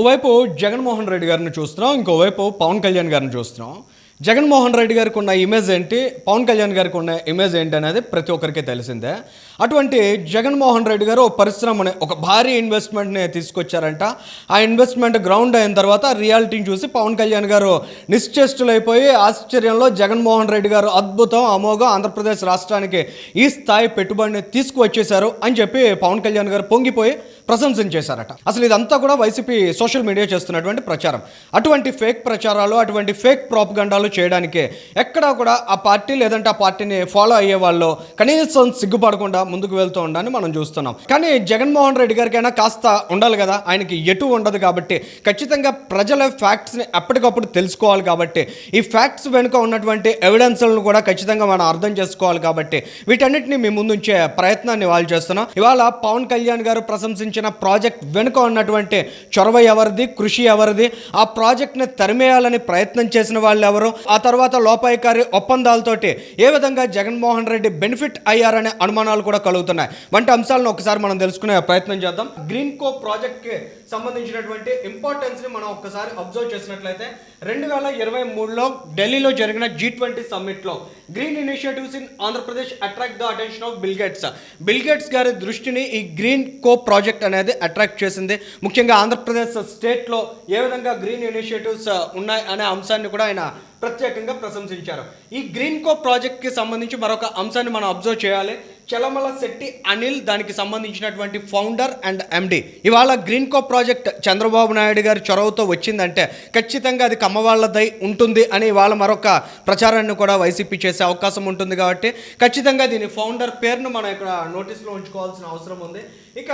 ఓవైపు జగన్మోహన్ రెడ్డి గారిని చూస్తున్నాం ఇంకోవైపు పవన్ కళ్యాణ్ గారిని చూస్తున్నాం. జగన్మోహన్ రెడ్డి గారికి ఉన్న ఇమేజ్ ఏంటి? పవన్ కళ్యాణ్ గారికి ఉన్న ఇమేజ్ ఏంటి అనేది ప్రతి ఒక్కరికి తెలిసిందే. అటువంటి జగన్మోహన్ రెడ్డి గారు పరిశ్రమని ఒక భారీ ఇన్వెస్ట్మెంట్ని తీసుకొచ్చారంట. ఆ ఇన్వెస్ట్మెంట్ గ్రౌండ్ అయిన తర్వాత రియాలిటీని చూసి పవన్ కళ్యాణ్ గారు నిశ్చేష్టులైపోయి ఆశ్చర్యంలో జగన్మోహన్ రెడ్డి గారు అద్భుతం అమోఘం ఆంధ్రప్రదేశ్ రాష్ట్రానికి ఈ స్థాయి పెట్టుబడిని తీసుకువచ్చేశారు అని చెప్పి పవన్ కళ్యాణ్ గారు పొంగిపోయి ప్రశంసించేశారట అసలు ఇదంతా కూడా వైసీపీ సోషల్ మీడియా చేస్తున్నటువంటి ప్రచారం. అటువంటి ఫేక్ ప్రచారాలు అటువంటి ఫేక్ ప్రాపగండాలు చేయడానికి ఎక్కడా కూడా ఆ పార్టీ లేదంటే ఆ పార్టీని ఫాలో అయ్యే వాళ్ళు కనీసం సిగ్గుపడకుండా ముందుకు వెళ్తూ ఉండాలని మనం చూస్తున్నాం. కానీ జగన్మోహన్ రెడ్డి గారికైనా కాస్త ఉండాలి కదా? ఆయనకి ఎటు ఉండదు కాబట్టి ఖచ్చితంగా ప్రజల ఫ్యాక్ట్స్ని ఎప్పటికప్పుడు తెలుసుకోవాలి కాబట్టి ఈ ఫ్యాక్ట్స్ వెనుక ఉన్నటువంటి ఎవిడెన్స్లను కూడా ఖచ్చితంగా మనం అర్థం చేసుకోవాలి కాబట్టి వీటన్నిటిని మీ ముందుంచే ప్రయత్నాన్ని వాళ్ళు చేస్తున్నాం. ఇవాళ పవన్ కళ్యాణ్ గారు ప్రశంసించిన ప్రాజెక్ట్ వెనుక ఉన్నటువంటి చొరవ ఎవరిది? కృషి ఎవరిది? ఆ ప్రాజెక్ట్ని తరిమేయాలని ప్రయత్నం చేసిన వాళ్ళు ఎవరు? ఆ తర్వాత లోపాయికారి ఒప్పందాలతోటి ఏ విధంగా జగన్మోహన్ రెడ్డి బెనిఫిట్ అయ్యారనే అనుమానాలు కూడా కలుగుతున్నాయి. వంటి అంశాలను ఒకసారి మనం తెలుసుకునే ప్రయత్నం చేద్దాం. గ్రీన్ కో ప్రాజెక్ట్కి సంబంధించినటువంటి ఇంపార్టెన్స్ని మనం ఒక్కసారి అబ్జర్వ్ చేసినట్లయితే రెండు వేల ఇరవై మూడులో ఢిల్లీలో జరిగిన G twenty సమ్మిట్లో green initiatives in Andhra Pradesh attract the attention of Bill Gates Bill Gates గారి దృష్టిని ఈ గ్రీన్ కో ప్రాజెక్ట్ అనేది అట్రాక్ట్ చేసింది. ముఖ్యంగా ఆంధ్రప్రదేశ్ స్టేట్లో ఏ విధంగా గ్రీన్ ఇనిషియేటివ్స్ uh, ఉన్నాయి అనే అంశాన్ని కూడా ఆయన ప్రత్యేకంగా ప్రశంసించారు. ఈ గ్రీన్ కో ప్రాజెక్ట్కి సంబంధించి మరొక అంశాన్ని మనం అబ్జర్వ్ చేయాలి. చలమల శెట్టి అనిల్ దానికి సంబంధించినటువంటి ఫౌండర్ అండ్ ఎండి ఇవాళ green co project Chandrababu Naidu గారి చొరవతో వచ్చిందంటే ఖచ్చితంగా అది కమ్మవాళ్ళదై ఉంటుంది అని వాళ్ళ మరొక ప్రచారాన్ని కూడా వైసీపీ చేసే అవకాశం ఉంటుంది కాబట్టి ఖచ్చితంగా దీని ఫౌండర్ పేరును మనం ఇక్కడ నోటీస్లో ఉంచుకోవాల్సిన అవసరం ఉంది. ఇక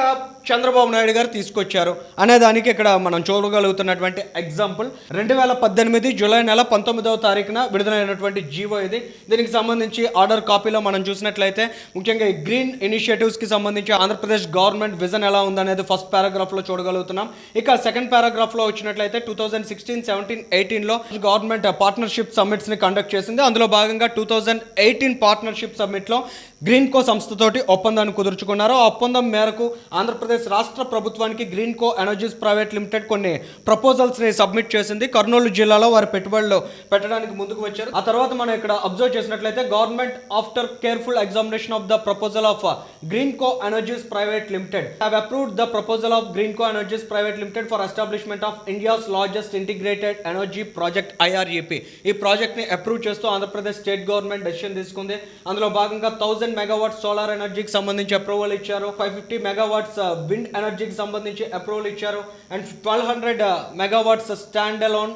చంద్రబాబు నాయుడు గారు తీసుకొచ్చారు అనే దానికి ఇక్కడ మనం చూడగలుగుతున్నటువంటి ఎగ్జాంపుల్ రెండు వేల పద్దెనిమిది జూలై నెల పంతొమ్మిదవ తారీఖున విడుదలైనటువంటి జీవో ఇది. దీనికి సంబంధించి ఆర్డర్ కాపీలో మనం చూసినట్లయితే ముఖ్యంగా ఈ గ్రీన్ ఇనిషియేటివ్స్కి సంబంధించి ఆంధ్రప్రదేశ్ గవర్నమెంట్ విజన్ ఎలా ఉందనేది ఫస్ట్ పారాగ్రాఫ్లో చూడగలుగుతున్నాం. ఇక సెకండ్ పారాగ్రాఫ్లో వచ్చినట్లయితే టూ థౌజండ్ సిక్స్టీన్ సెవెంటీన్ ఎయిటీన్లో గవర్నమెంట్ పార్ట్నర్షిప్ సమ్మిట్స్ని కండక్ట్ చేసింది. అందులో భాగంగా టూ థౌజండ్ ఎయిటీన్ పార్ట్నర్షిప్ సమ్మిట్లో గ్రీన్ కో సంస్థతోటి ఒప్పందాన్ని కుదుర్చుకున్నారు. ఆ ఒప్పందం మేరకు ఆంధ్రప్రదేశ్ రాష్ట్ర ప్రభుత్వానికి గ్రీన్ కో ఎనర్జీస్ ప్రైవేట్ లిమిటెడ్ కొన్ని ప్రపోజల్స్ని సబ్మిట్ చేసింది. కర్నూలు జిల్లాలో వారి పెట్టుబడులు పెట్టడానికి ముందుకు వచ్చారు. ఆ తర్వాత మనం ఇక్కడ అబ్జర్వ్ చేసినట్లయితే government after careful examination of the proposal of Greenko energies private limited have approved the proposal of Greenko energies private limited for establishment of India's largest integrated energy project IRAP ఈ ప్రాజెక్ట్ని approve చేస్తూ Andhra Pradesh state government decision తీసుకుంది. అందులో భాగంగా thousand megawatt solar ఎనర్జీకి సంబంధించి approval ఇచ్చారు. Five fifty megawatts wind ఎనర్జీకి సంబంధించి అప్రూవల్ ఇచ్చారు. And twelve hundred megawatts stand alone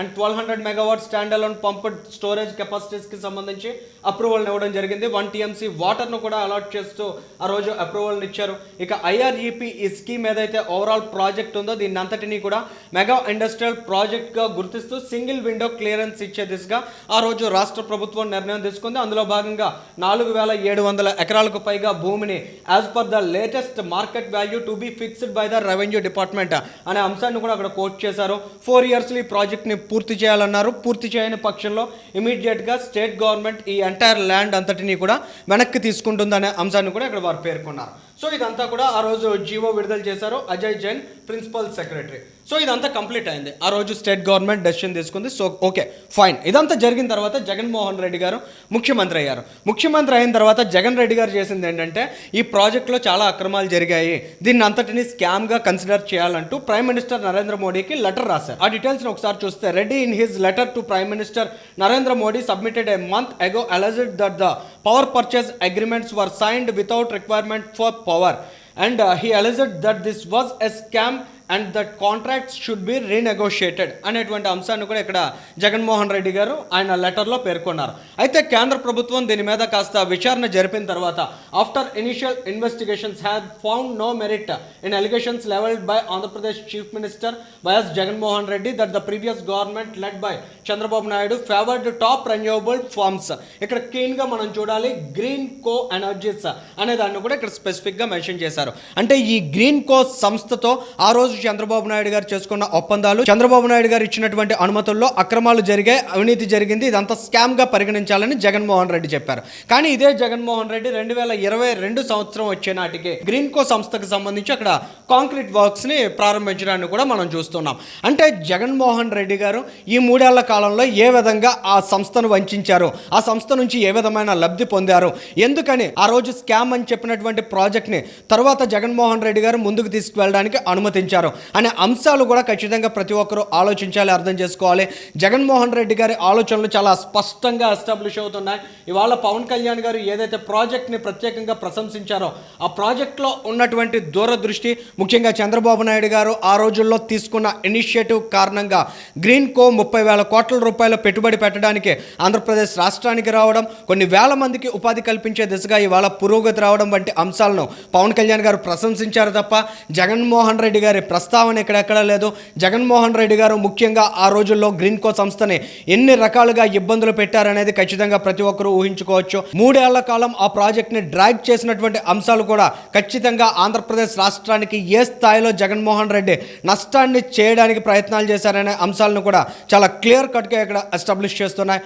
and twelve hundred megawatt stand alone pumped storage కెపాసిటీస్కి సంబంధించి అప్రూవల్ని ఇవ్వడం జరిగింది. వన్ టీఎంసీ వాటర్ను కూడా అలాట్ చేస్తూ ఆ రోజు అప్రూవల్ని ఇచ్చారు. ఇక ఐఆర్ఈపీ ఈ స్కీమ్ ఏదైతే ఓవరాల్ ప్రాజెక్ట్ ఉందో దీన్ని అంతటినీ కూడా మెగా ఇండస్ట్రియల్ ప్రాజెక్ట్గా గుర్తిస్తూ సింగిల్ విండో క్లియరెన్స్ ఇచ్చే దిశగా ఆ రోజు రాష్ట్ర ప్రభుత్వం నిర్ణయం తీసుకుంది. అందులో భాగంగా నాలుగు వేల ఏడు వందల ఎకరాలకు పైగా భూమిని as per the latest market value to be fixed by the revenue department అనే అంశాన్ని కూడా అక్కడ కోట్ చేశారు. ఫోర్ ఇయర్స్లో ఈ ప్రాజెక్ట్ని పూర్తి చేయాలన్నారు. పూర్తి చేయని పక్షంలో ఇమీడియట్గా స్టేట్ గవర్నమెంట్ ఈ ఎంటైర్ ల్యాండ్ అంతటినీ కూడా వెనక్కి తీసుకుంటుందనే అంశాన్ని కూడా ఇక్కడ వారు పేర్కొన్నారు. సో ఇదంతా కూడా ఆ రోజు జీవో విడుదల చేశారు. Ajay Jain principal secretary. So ఇదంతా కంప్లీట్ అయింది. ఆ రోజు స్టేట్ గవర్నమెంట్ డెసిషన్ తీసుకుంది. So okay fine. ఇదంతా జరిగిన తర్వాత జగన్మోహన్ రెడ్డి గారు ముఖ్యమంత్రి అయ్యారు. ముఖ్యమంత్రి అయిన తర్వాత జగన్ రెడ్డి గారు చేసింది ఏంటంటే ఈ ప్రాజెక్ట్లో చాలా అక్రమాలు జరిగాయి. దీన్ని అంతటిని స్కామ్గా కన్సిడర్ చేయాలంటూ ప్రైమ్ మినిస్టర్ నరేంద్ర మోడీకి లెటర్ రాశారు. ఆ డీటెయిల్స్ని ఒకసారి చూస్తే Reddy in his letter to prime minister Narendra Modi submitted a month ago alleged that the power purchase agreements were signed without requirement for power. And uh, he alleged that this was a scam and that contracts should be renegotiated అనేటువంటి అంశాన్ని కూడా ఇక్కడ జగన్మోహన్ రెడ్డి గారు ఆయన లెటర్లో పేర్కొన్నారు. అయితే కేంద్ర ప్రభుత్వం దీని మీద కాస్త విచారణ జరిపిన తర్వాత after initial investigations have found no merit in allegations levelled by Andhra Pradesh chief minister YS Jaganmohan Reddy that the previous government led by Chandrababu Naidu favoured top renewable farms ఇక్కడ క్లీన్గా మనం చూడాలి గ్రీన్ కో energies అనే దాన్ని కూడా ఇక్కడ స్పెసిఫిక్గా mention చేశారు. అంటే ఈ గ్రీన్ కో సంస్థతో ఆ రోజు చంద్రబాబు నాయుడు గారు చేసుకున్న ఒప్పందాలు. చంద్రబాబు నాయుడు గారు ఇచ్చినటువంటి అనుమతుల్లో అక్రమాలు జరిగాయి అవినీతి జరిగింది. ఇదంతా స్కామ్గా పరిగణించాలని జగన్మోహన్ రెడ్డి చెప్పారు. కానీ ఇదే జగన్మోహన్ రెడ్డి రెండు వేల ఇరవై రెండు సంవత్సరం వచ్చే నాటికి గ్రీన్ కో సంస్థకు సంబంధించి అక్కడ కాంక్రీట్ వర్క్స్ని ప్రారంభించడాన్ని కూడా మనం చూస్తున్నాం. అంటే జగన్మోహన్ రెడ్డి గారు ఈ మూడేళ్ళ కాలంలో ఏ విధంగా ఆ సంస్థను వంచారు ఆ సంస్థ నుంచి ఏ విధమైన లబ్ధి పొందారు ఎందుకని ఆ రోజు స్కామ్ అని చెప్పినటువంటి ప్రాజెక్ట్ని తర్వాత జగన్మోహన్ రెడ్డి గారు ముందుకు తీసుకువెళ్ళడానికి అనుమతించారు? అనే అంశాలు కూడా ఖచ్చితంగా ప్రతి ఒక్కరూ ఆలోచించాలి అర్థం చేసుకోవాలి. జగన్మోహన్ రెడ్డి గారి ఆలోచనలు చాలా స్పష్టంగా ఎస్టాబ్లిష్ అవుతున్నాయి. ఇవాళ పవన్ కళ్యాణ్ గారు ఏదైతే ప్రాజెక్ట్ని ప్రత్యేకంగా ప్రశంసించారో ఆ ప్రాజెక్ట్లో ఉన్నటువంటి దూరదృష్టి ముఖ్యంగా చంద్రబాబు నాయుడు గారు ఆ రోజుల్లో తీసుకున్న ఇనిషియేటివ్ కారణంగా గ్రీన్ కో ముప్పై వేల కోట్ల రూపాయల పెట్టుబడి పెట్టడానికి ఆంధ్రప్రదేశ్ రాష్ట్రానికి రావడం కొన్ని వేల మందికి ఉపాధి కల్పించే దిశగా ఇవాళ పురోగతి రావడం వంటి అంశాలను పవన్ కళ్యాణ్ గారు ప్రశంసించారు తప్ప జగన్మోహన్ రెడ్డి గారి ప్రస్తావన ఎక్కడెక్కడ లేదు. జగన్మోహన్ రెడ్డి గారు ముఖ్యంగా ఆ రోజుల్లో గ్రీన్ కో సంస్థని ఎన్ని రకాలుగా ఇబ్బందులు పెట్టారనేది ఖచ్చితంగా ప్రతి ఒక్కరూ ఊహించుకోవచ్చు. మూడేళ్ళ కాలం ఆ ప్రాజెక్ట్ని డ్రాగ్ చేసినటువంటి అంశాలు కూడా ఖచ్చితంగా ఆంధ్రప్రదేశ్ రాష్ట్రానికి ఏ స్థాయిలో జగన్మోహన్ రెడ్డి నష్టాన్ని చేయడానికి ప్రయత్నాలు చేశారనే అంశాలను కూడా చాలా క్లియర్ కట్గా ఇక్కడ ఎస్టాబ్లిష్ చేస్తున్నాయి.